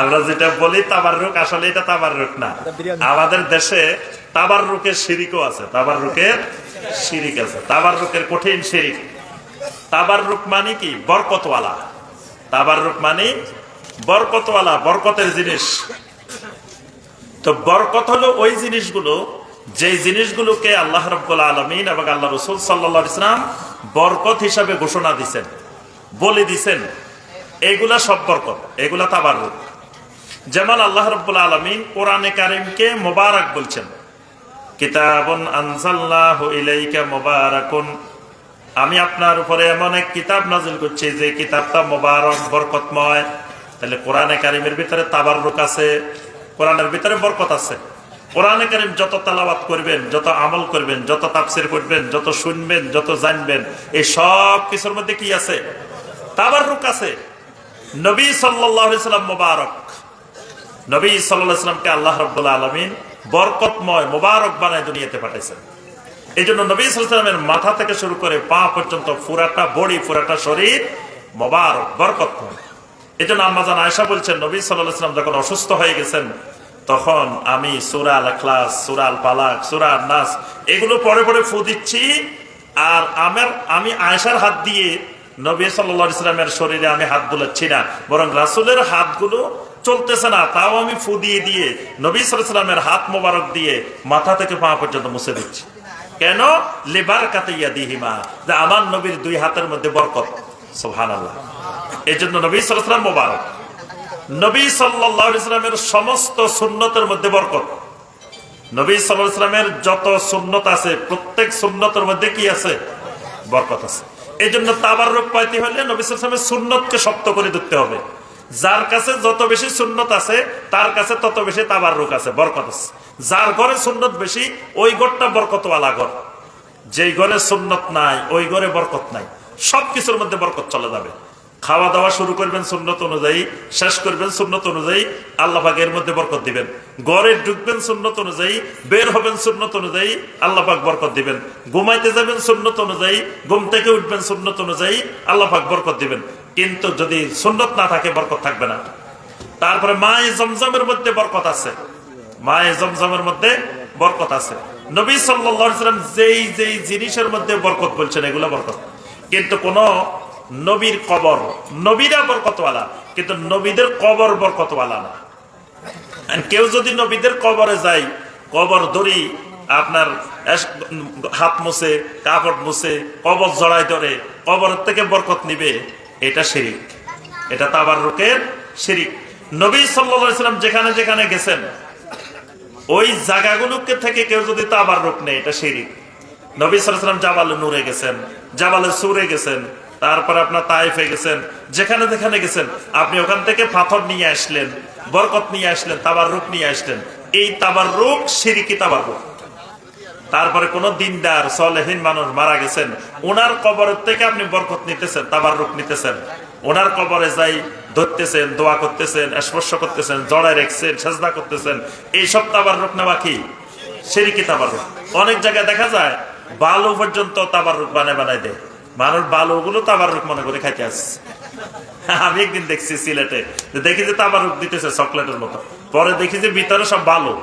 আমরা যেটা বলি তাবার রুক আসলে এটা তাবার রুক না আমাদের দেশে তাবার রুকের শিরিকও আছে তাবার রুকের শিরিক আছে। তাবার রুকের কঠিন শিরিক তাবার রুক মানে কি? বরকতওয়ালা। তাবার রুক মানে বরকতওয়ালা বরকতের জিনিস। তো বরকত হলো ওই জিনিসগুলো যে জিনিসগুলোকে আল্লাহ রব্বুল আলমিন এবং আল্লাহ রসুল সাল্লা ইসলাম বরকত হিসাবে ঘোষণা দিছেন বলে দিছেন। এগুলা সব বরকত এগুলা তাবার যেমন আল্লাহ রব্বুল আলমিন কোরআনে কারিমকে মোবারক বলছেন, কিতাবন আমি আপনার উপরে এমন এক কিতাব নাজিল করছি, যে কিতাবটা মোবারক, বরকতময়। তাহলে কোরআনে কারিমের ভিতরে তাবার রুক আছে, কোরআনের ভিতরে বরকত আছে। কোরআনে কারিম যত তালাবাত করবেন, যত আমল করবেন, যত তাপসির করবেন যত শুনবেন, যত জানবেন, এই সব কিছুর মধ্যে কি আছে? তাবার রুক আছে। নবী সাল্লাম মোবারক। নবী সাল্লাহামকে আল্লাহ রব্বুল্লা আলমিন বরকতময় মোবারক বানায় দুনিয়াতে পাঠাইছেন। এই জন্য নবী সাল্লামের মাথা থেকে শুরু করে পা পর্যন্ত পুরাটা বডি পুরাটা শরীর মোবারক, বরকতময়। এই জন্য আম্মাজান আয়সা বলছেন, নবী সাল্লাহাম যখন অসুস্থ হয়ে গেছেন, তখন আমি সুরাল আখলাস সুরাল পালাক সুরাল নাস, এগুলো পরে পরে ফু দিচ্ছি। আর আমার, আমি আয়সার হাত দিয়ে নবী সাল্লা ইসলামের শরীরে আমি হাত বুলাচ্ছি না, বরং রাসুলের হাতগুলো চলতেছে না, তাও আমি ফু দিয়ে নবী সাল্লামের হাত মোবারক দিয়ে মাথা থেকে পা পর্যন্ত মুছে দিচ্ছি। কেন? লেবার কাতাইয়া দিহিমা যে আমার নবীর দুই হাতের মধ্যে বরকত। সোহান আল্লাহ এই জন্য নবী সাল্লাম মোবারক। নবী সাল্লাহ ইসলামের সমস্ত সুন্নতের মধ্যে বরকত। নবী সাল্লাহ ইসলামের যত সুন্নত আছে, প্রত্যেক সুন্নতের মধ্যে কি আছে? বরকত আছে। এই জন্য তাবার রোগ পাইতে হলে নবিসের সুন্নতকে শক্ত করে ধরতে হবে। যার কাছে যত বেশি সুন্নত আছে, তার কাছে তত বেশি তাবার রোগ আছে, বরকত আছে। যার ঘরে সুন্নত বেশি, ওই ঘরটা বরকতওয়ালা ঘর। যেই ঘরে সুন্নত নাই, ওই ঘরে বরকত নাই। সবকিছুর মধ্যে বরকত চলে যাবে। খাওয়া দাওয়া শুরু করবেন সুন্নত অনুযায়ী, শেষ করবেন সুন্নত অনুযায়ী, আল্লাহ এর মধ্যে বরকত দিবেন। গড়ে ঢুকবেন সুন্নত অনুযায়ী, বের হবেন সুন্নত অনুযায়ী আল্লাহফাক বরকত দিবেন। ঘুমাইতে যাবেন সুন্নত অনুযায়ী, ঘুম থেকে উঠবেন সুন্নত অনুযায়ী আল্লাহফাক বরকত দিবেন। কিন্তু যদি সুন্নত না থাকে, বরকত থাকবে না। তারপরে মায়ে জমজমের মধ্যে বরকত আছে। মায়ে জমজমের মধ্যে বরকত আছে। নবী সাল্লাম যেই যেই জিনিসের মধ্যে বরকত বলছেন, এগুলো বরকত। কিন্তু কোন নবীর কবর। নবীরা বরকতওয়ালা, কিন্তু নবীদের কবর বরকতওয়ালা না। কেউ যদি নবীদের কবরে যায়, কবর ধরি আপনার হাত মুছে, কাপড় মুছে, কবর জড়াই ধরে, কবরের থেকে বরকত নিবে, এটা শিরিক। এটা তাবার রোকের শিরিক। নবী সাল্লাম যেখানে যেখানে গেছেন, ওই জায়গাগুলোকে থেকে কেউ যদি তাবার রূপ নেই এটা শিরিক। নবী সালাম জাবালে নূরে গেছেন, জাবালে সুরে গেছেন তারপর আপনার তাইফে গেছেন, যেখানে যেখানে গেছেন, আপনি ওখান থেকে পাথর নিয়ে আসলেন, বরকত নিয়ে আসলেন তাবার রূপ নিয়ে আসলেন। এই তাবার রূপ সিরিকি তাবার রূপ তারপরে কোন দিনদার, সলেহীন মানুষ মারা গেছেন, ওনার কবরের থেকে আপনি বরকত নিতেছেন তাবার রূপ নিতেছেন। ওনার কবরে যাই ধরতেছেন, দোয়া করতেছেন, স্পর্শ করতেছেন, জড়ায় রেখছেন, সেজদা করতেছেন, এইসব তাবার রূপ নেওয়া কি? সিরিকি তাবার রূপ অনেক জায়গায় দেখা যায়, বালু পর্যন্ত তাবার রূপ বানায় বানায় দেয়। মানুষ বালুগুলো তাবার রূপ মনে করে খাইতে আসছে। আমি একদিন দেখছি সিলেটে দেখি যে তাবার রূপ দিতেছে চকলেটের মতো। পরে দেখি যে ভিতরে সব বালু।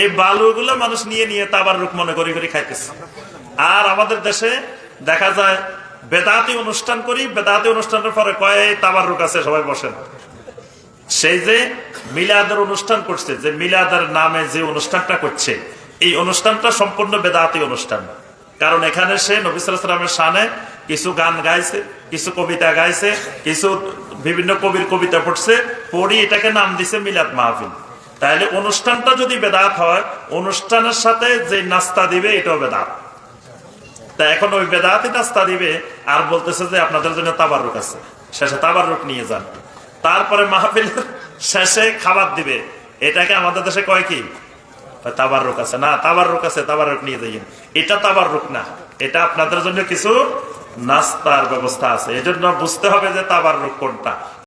এই বালুগুলো মানুষ নিয়ে নিয়ে তাবার রূপ মনে করি করে খাইতেছে। আর আমাদের দেশে দেখা যায়, বেদাতি অনুষ্ঠান করি, বেদাতি অনুষ্ঠানের পরে কয় তাবার রূপ আছে, সবাই বসেন সেই যে মিলাদের অনুষ্ঠান করছে, যে মিলাদের নামে যে অনুষ্ঠানটা করছে, এই অনুষ্ঠানটা সম্পূর্ণ বেদাতি অনুষ্ঠান। কারণ এখানে সে নবিসামের সানে কিছু গান গাইছে, কিছু কবিতা গাইছে, কিছু বিভিন্ন কবির কবিতা পড়ছে, পড়ি এটাকে নাম দিছে মিলাদ মাহফিল। তাহলে অনুষ্ঠানটা যদি বেদাত হয়, অনুষ্ঠানের সাথে যে নাস্তা দিবে, এটাও বেদাত। তা এখন ওই বেদাতি নাস্তা দিবে, আর বলতেছে যে আপনাদের জন্য তাবার তাবারুক আছে। শেষে তাবার তাবারুক নিয়ে যান। তারপরে মাহফিলের শেষে খাবার দিবে। এটাকে আমাদের দেশে কয় কি? তাবার রোগ আছে। না তাবার রোগ আছে তাবার রোগ নিয়ে যাইয়েন। এটা তাবার রোগ না। এটা আপনাদের জন্য কিছু নাস্তার ব্যবস্থা আছে। এজন্য বুঝতে হবে যে তাবার রোগ কোনটা।